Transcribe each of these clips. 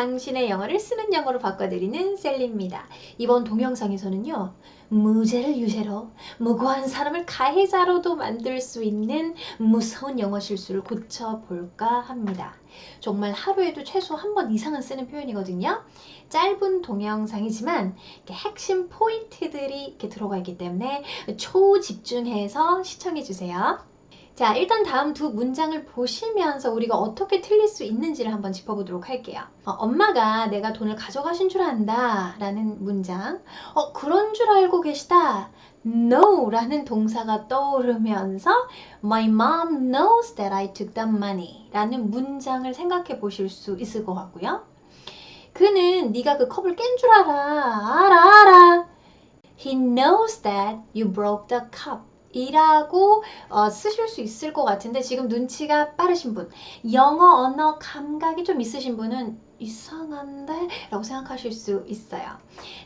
당신의 영어를 쓰는 영어로 바꿔드리는 셀리입니다. 이번 동영상에서는요, 무죄를 유죄로, 무고한 사람을 가해자로도 만들 수 있는 무서운 영어 실수를 고쳐볼까 합니다. 정말 하루에도 최소 한 번 이상은 쓰는 표현이거든요. 짧은 동영상이지만 핵심 포인트들이 이렇게 들어가 있기 때문에 초집중해서 시청해주세요. 자, 일단 다음 두 문장을 보시면서 우리가 어떻게 틀릴 수 있는지를 한번 짚어보도록 할게요. 어, 엄마가 내가 돈을 가져가신 줄 안다 라는 문장. 어, 그런 줄 알고 계시다. No 라는 동사가 떠오르면서 My mom knows that I took the money 라는 문장을 생각해 보실 수 있을 것 같고요. 그는 네가 그 컵을 깬 줄 알아. 알아, 알아. He knows that you broke the cup. 이라고 어, 쓰실 수 있을 것 같은데 지금 눈치가 빠르신 분, 영어 언어 감각이 좀 있으신 분은 이상한데? 라고 생각하실 수 있어요.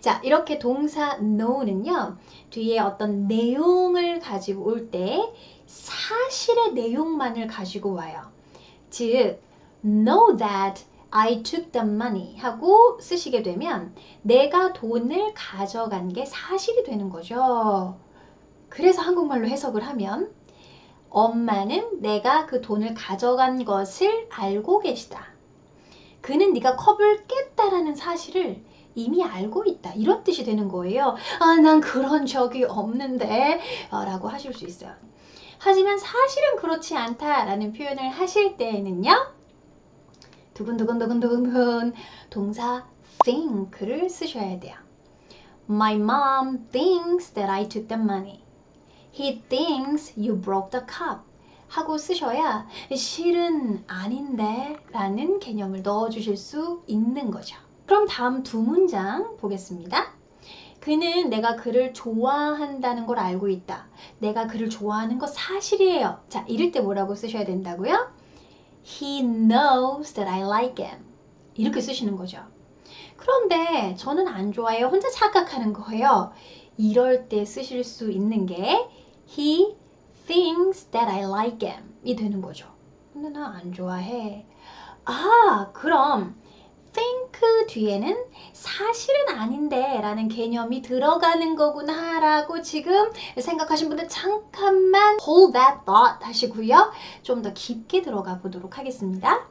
자, 이렇게 동사 know는요, 뒤에 어떤 내용을 가지고 올 때 사실의 내용만을 가지고 와요. 즉, know that I took the money 하고 쓰시게 되면 내가 돈을 가져간 게 사실이 되는 거죠. 그래서 한국말로 해석을 하면 엄마는 내가 그 돈을 가져간 것을 알고 계시다. 그는 네가 컵을 깼다라는 사실을 이미 알고 있다. 이런 뜻이 되는 거예요. 아, 난 그런 적이 없는데 어, 라고 하실 수 있어요. 하지만 사실은 그렇지 않다라는 표현을 하실 때에는요. 두근두근두근두근 동사 think를 쓰셔야 돼요. My mom thinks that I took the money. He thinks you broke the cup. 하고 쓰셔야 실은 아닌데 라는 개념을 넣어 주실 수 있는 거죠. 그럼 다음 두 문장 보겠습니다. 그는 내가 그를 좋아한다는 걸 알고 있다. 내가 그를 좋아하는 거 사실이에요. 자, 이럴 때 뭐라고 쓰셔야 된다고요? He knows that I like him. 이렇게 쓰시는 거죠. 그런데 저는 안 좋아해요. 혼자 착각하는 거예요. 이럴 때 쓰실 수 있는 게 He thinks that I like him 이 되는 거죠. 근데 나 안 좋아해. 아, 그럼 think 뒤에는 사실은 아닌데 라는 개념이 들어가는 거구나 라고 지금 생각하신 분들 잠깐만 hold that thought 하시고요. 좀 더 깊게 들어가 보도록 하겠습니다.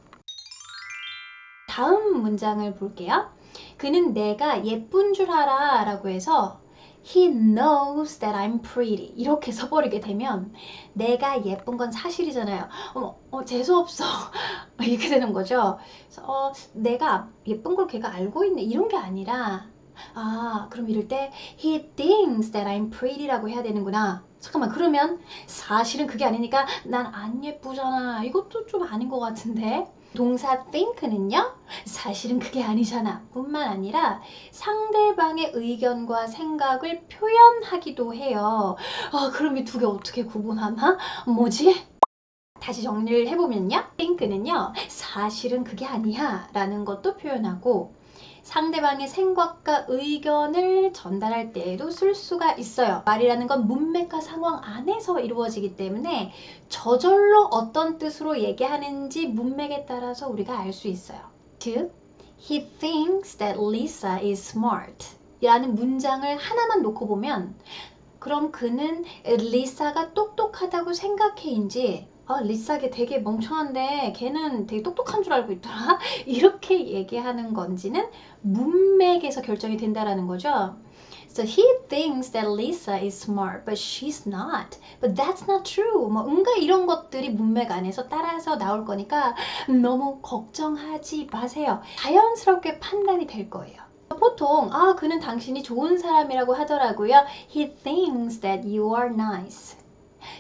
다음 문장을 볼게요. 그는 내가 예쁜 줄 알아 라고 해서 He knows that I'm pretty. 이렇게 써버리게 되면 내가 예쁜 건 사실이잖아요. 어머, 어, 재수없어. 이렇게 되는 거죠. 그래서, 어, 내가 예쁜 걸 걔가 알고 있네. 이런 게 아니라 아, 그럼 이럴 때 he thinks that I'm pretty라고 해야 되는구나. 잠깐만, 그러면 사실은 그게 아니니까 난 안 예쁘잖아. 이것도 좀 아닌 것 같은데. 동사 think는요, 사실은 그게 아니잖아. 뿐만 아니라 상대방의 의견과 생각을 표현하기도 해요. 아, 그럼 이 두 개 어떻게 구분하나? 뭐지? 다시 정리를 해보면요. think는요, 사실은 그게 아니야. 라는 것도 표현하고, 상대방의 생각과 의견을 전달할 때에도 쓸 수가 있어요. 말이라는 건 문맥과 상황 안에서 이루어지기 때문에 저절로 어떤 뜻으로 얘기하는지 문맥에 따라서 우리가 알 수 있어요. 즉, He thinks that Lisa is smart. 이라는 문장을 하나만 놓고 보면 그럼 그는 리사가 똑똑하다고 생각해인지 아, 리사게 되게 멍청한데 걔는 되게 똑똑한 줄 알고 있더라. 이렇게 얘기하는 건지는 문맥에서 결정이 된다라는 거죠. So he thinks that Lisa is smart, but she's not. But that's not true. 뭐 응가 이런 것들이 문맥 안에서 따라서 나올 거니까 너무 걱정하지 마세요. 자연스럽게 판단이 될 거예요. 보통 아 그는 당신이 좋은 사람이라고 하더라고요. He thinks that you are nice.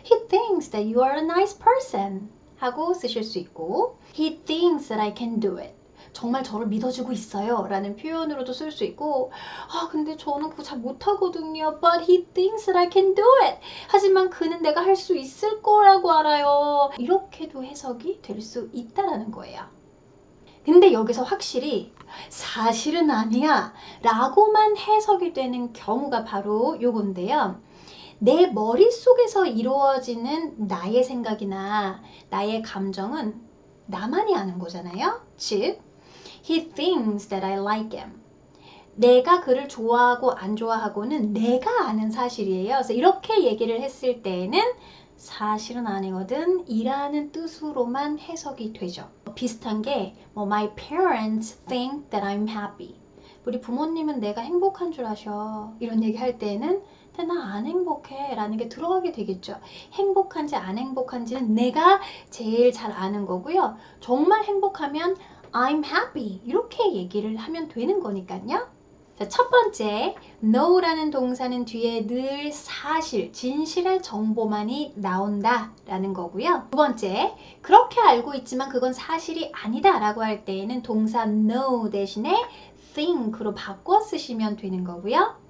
He thinks that you are a nice person. 하고 쓰실 수 있고 He thinks that I can do it. 정말 저를 믿어주고 있어요. 라는 표현으로도 쓸 수 있고, 아, 근데 저는 그거 잘 못하거든요. But he thinks that I can do it. 하지만 그는 내가 할 수 있을 거라고 알아요. 이렇게도 해석이 될 수 있다라는 거예요. 근데 여기서 확실히 사실은 아니야 라고만 해석이 되는 경우가 바로 요건데요. 내 머릿속에서 이루어지는 나의 생각이나 나의 감정은 나만이 아는 거잖아요. 즉, He thinks that I like him. 내가 그를 좋아하고 안 좋아하고는 내가 아는 사실이에요. 그래서 이렇게 얘기를 했을 때에는 사실은 아니거든 이라는 뜻으로만 해석이 되죠. 비슷한 게 뭐, My parents think that I'm happy. 우리 부모님은 내가 행복한 줄 아셔. 이런 얘기 할 때는 근데 나 안 행복해 라는 게 들어가게 되겠죠. 행복한지 안 행복한지는 내가 제일 잘 아는 거고요. 정말 행복하면 I'm happy 이렇게 얘기를 하면 되는 거니까요. 자, 첫 번째, know라는 동사는 뒤에 늘 사실, 진실의 정보만이 나온다 라는 거고요. 두 번째, 그렇게 알고 있지만 그건 사실이 아니다 라고 할 때에는 동사 know 대신에 think로 바꿔 쓰시면 되는 거고요.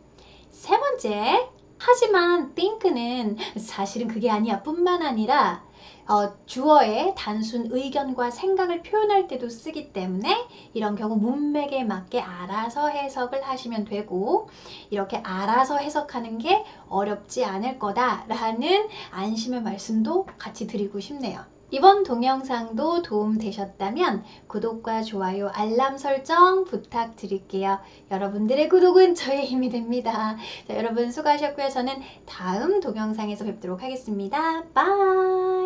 세 번째, 하지만 think는 사실은 그게 아니야 뿐만 아니라 어, 주어의 단순 의견과 생각을 표현할 때도 쓰기 때문에 이런 경우 문맥에 맞게 알아서 해석을 하시면 되고 이렇게 알아서 해석하는 게 어렵지 않을 거다라는 안심의 말씀도 같이 드리고 싶네요. 이번 동영상도 도움 되셨다면 구독과 좋아요, 알람 설정 부탁드릴게요. 여러분들의 구독은 저의 힘이 됩니다. 자, 여러분 수고하셨고요. 저는 다음 동영상에서 뵙도록 하겠습니다. 바이!